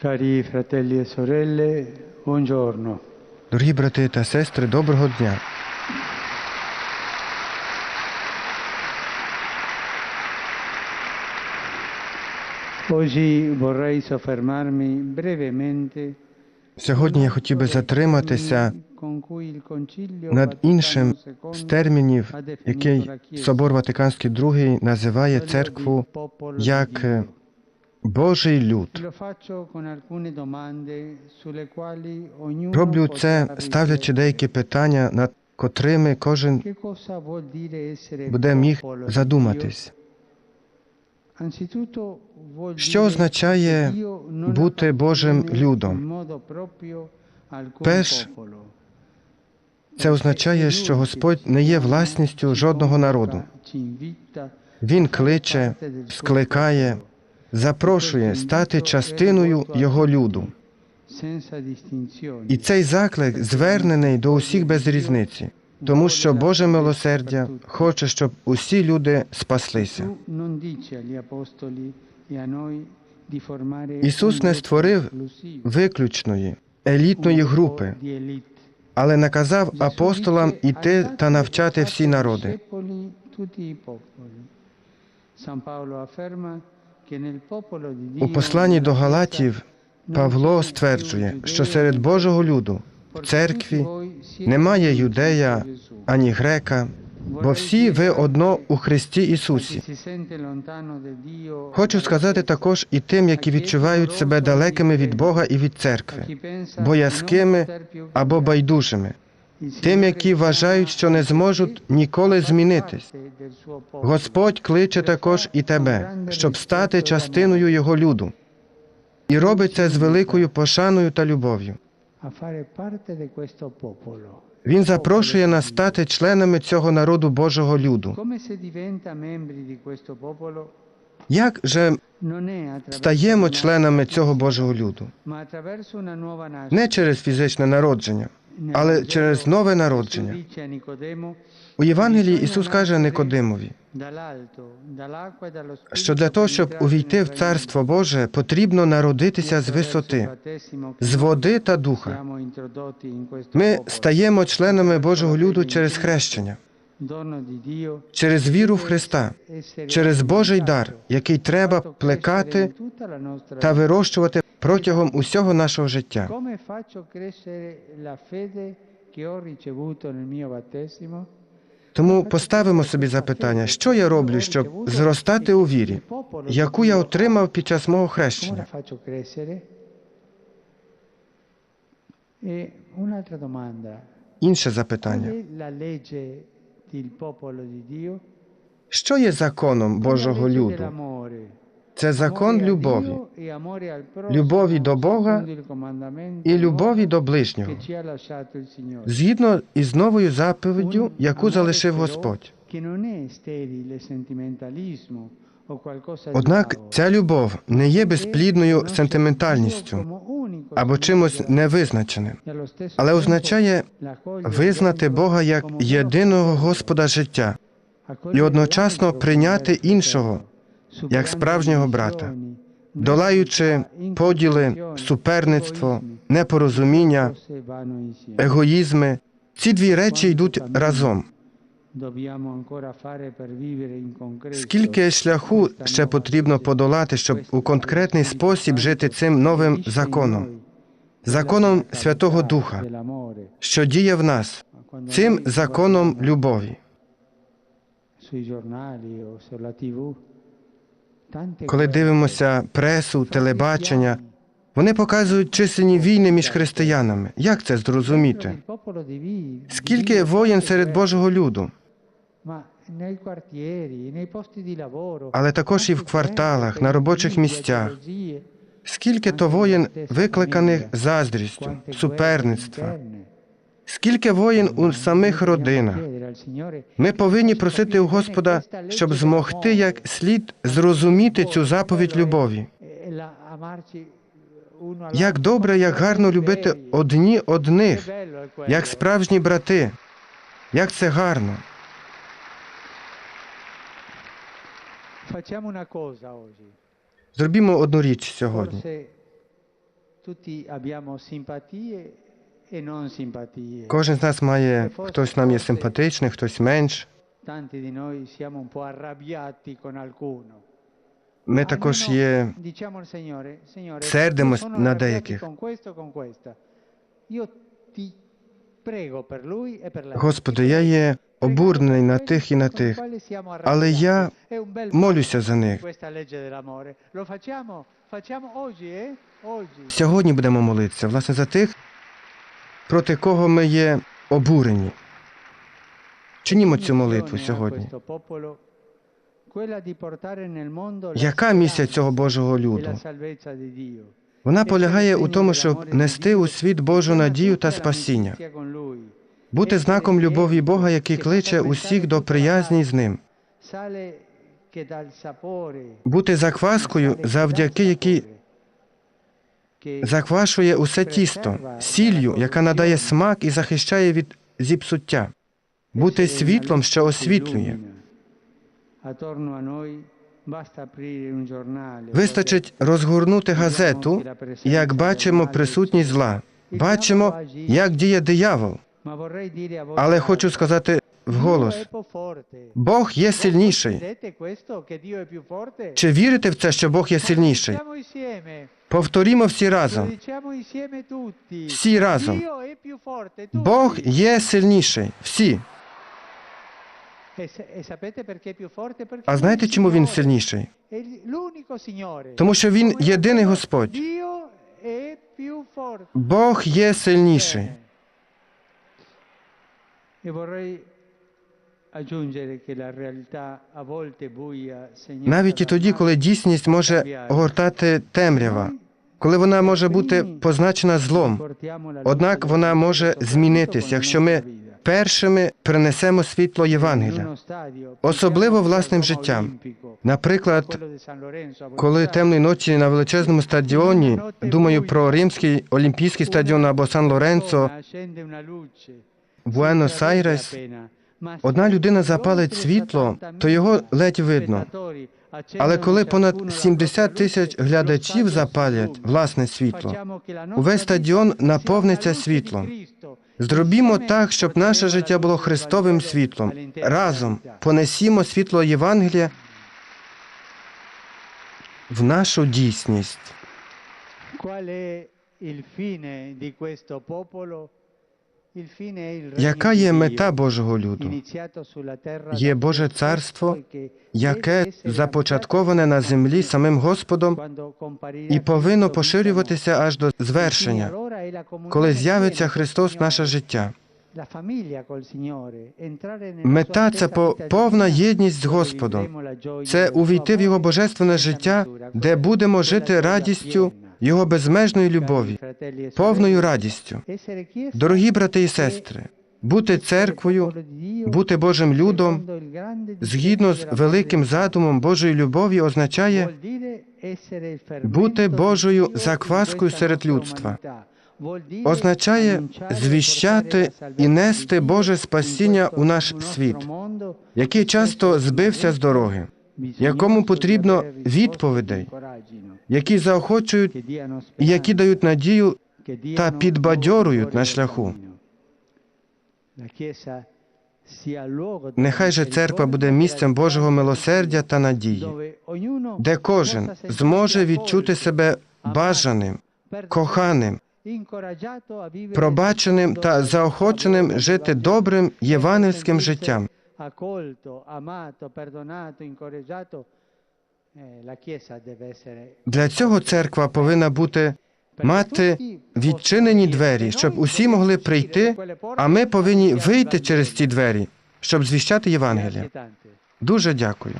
Cari fratelli e sorelle, buongiorno. Дорогі брати та сестри, доброго дня. Oggi vorrei soffermarmi brevemente Сьогодні я хотів би затриматися над іншим з термінів, який Собор Ватиканський II називає церкву як е, Божий люд. Роблю це, ставлячи деякі питання, над котрими кожен буде міг задуматись. Що означає бути Божим людом? Перш. Це означає, що Господь не є власністю жодного народу. Він кличе, скликає, запрошує стати частиною Його люду. І цей заклик звернений до усіх без різниці, тому що Боже милосердя хоче, щоб усі люди спаслися. Ісус не створив Виключної, елітної групи, але наказав апостолам іти та навчати всі народи. У посланні до Галатів Павло стверджує, що серед Божого люду в церкві немає юдея ані грека, бо всі ви одно у Христі Ісусі. Хочу сказати також і тим, які відчувають себе далекими від Бога і від церкви, боязкими або байдужими, тим, які вважають, що не зможуть ніколи змінитись. Господь кличе також і тебе, щоб стати частиною Його люду, і робить це з великою пошаною та любов'ю. Він запрошує нас стати членами цього народу Божого люду. Як же стаємо членами цього Божого люду? Не через фізичне народження, але через нове народження. У Євангелії Ісус каже Никодимові, що для того, щоб увійти в Царство Боже, потрібно народитися з висоти, з води та духа. Ми стаємо членами Божого люду через хрещення, через віру в Христа, через Божий дар, який треба плекати та вирощувати протягом усього нашого життя. Тому поставимо собі запитання, що я роблю, щоб зростати у вірі, яку я отримав під час мого хрещення. Інше запитання: що є законом Божого люду? Це закон любові, e любові до Бога і любові до ближнього, згідно із новою заповіддю, яку залишив Господь. Однак ця любов не є безплідною сентиментальністю або чимось невизначеним, але означає визнати Бога як єдиного Господа життя і одночасно прийняти іншого як справжнього брата, долаючи поділи, суперництво, непорозуміння, егоїзми. Ці дві речі йдуть разом. Скільки шляху ще потрібно подолати, щоб у конкретний спосіб жити цим новим законом, законом Святого Духа, що діє в нас, цим законом любові. Коли дивимося пресу, телебачення, вони показують численні війни між християнами. Як це зрозуміти? Скільки воєн серед Божого люду, але також і в кварталах, на робочих місцях. Скільки то воєн викликаних заздрістю, суперництва, скільки воєн у самих родинах. Ми повинні просити у Господа, щоб змогти як слід зрозуміти цю заповідь любові. Як добре, як гарно любити одні одних, як справжні брати. Як це гарно. Зробімо одну річ сьогодні. E. Кожен з нас має хтось нам є симпатичний, хтось менш. Ми також є сердимось на деяких. con questo, con questa. Io ti prego per lui e per lei. Господи, я є обурений на тих і на тих, але я молюся за них. Сьогодні будемо молитися, власне, за тих, проти кого ми є обурені. Чинімо цю молитву сьогодні. Яка місія цього Божого люду? Вона полягає у тому, щоб нести у світ Божу надію та спасіння, бути знаком любові Бога, який кличе усіх до приязні з ним, бути закваскою, завдяки якій заквашує усе тісто, сіллю, яка надає смак і захищає від зіпсуття, бути світлом, що освітлює. Вистачить розгорнути газету, як бачимо присутність зла, бачимо, як діє диявол. Але хочу сказати вголос. Бог є сильніший. Чи вірите в це, що Бог є сильніший? Повторімо всі разом. Всі разом. Бог є сильніший. Всі. E, e А знаєте, чому він сильніший? Тому що він єдиний Господь. Бог є сильніший. Навіть і тоді, коли дійсність може огортати темрява, коли вона може бути позначена злом. Однак вона може змінитись, якщо ми першими принесемо світло Євангелія. Особливо власним життям. Наприклад, коли темної ночі на величезному стадіоні, думаю про римський олімпійський стадіон або Сан Лоренцо, Буенос-Айрес, одна людина запалить світло, то його ледь видно. Але коли понад 70 тисяч глядачів запалять власне світло, увесь стадіон наповниться світлом. Зробімо так, щоб наше життя було Христовим світлом. Разом понесімо світло Євангелія в нашу дійсність. Qual è il fine di questo popolo? Яка є мета Божого люду? Є Боже царство, яке започатковане на землі самим Господом і повинно поширюватися аж до звершення, коли з'явиться Христос в наше життя. Мета це повна єдність з Господом. Це увійти в Його божественне життя, де будемо жити радістю. Його безмежної любові, повною радістю. Дорогі брати і сестри, бути церквою, бути Божим людом, згідно з великим задумом Божої любові, означає бути Божою закваскою серед людства. означає звіщати і нести Боже спасіння у наш світ, який часто збився з дороги, якому потрібно відповідей, які заохочують і які дають надію та підбадьорюють на шляху. Нехай же церква буде місцем Божого милосердя та надії, де кожен зможе відчути себе бажаним, коханим, пробаченим та заохоченим жити добрим євангельським життям. Accolto, amato, perdonato, incoraggiato, eh, Для цього церква повинна бути мати відчинені двері, щоб усі могли прийти, а ми повинні вийти через ці двері, щоб звіщати Євангелія. Дуже дякую.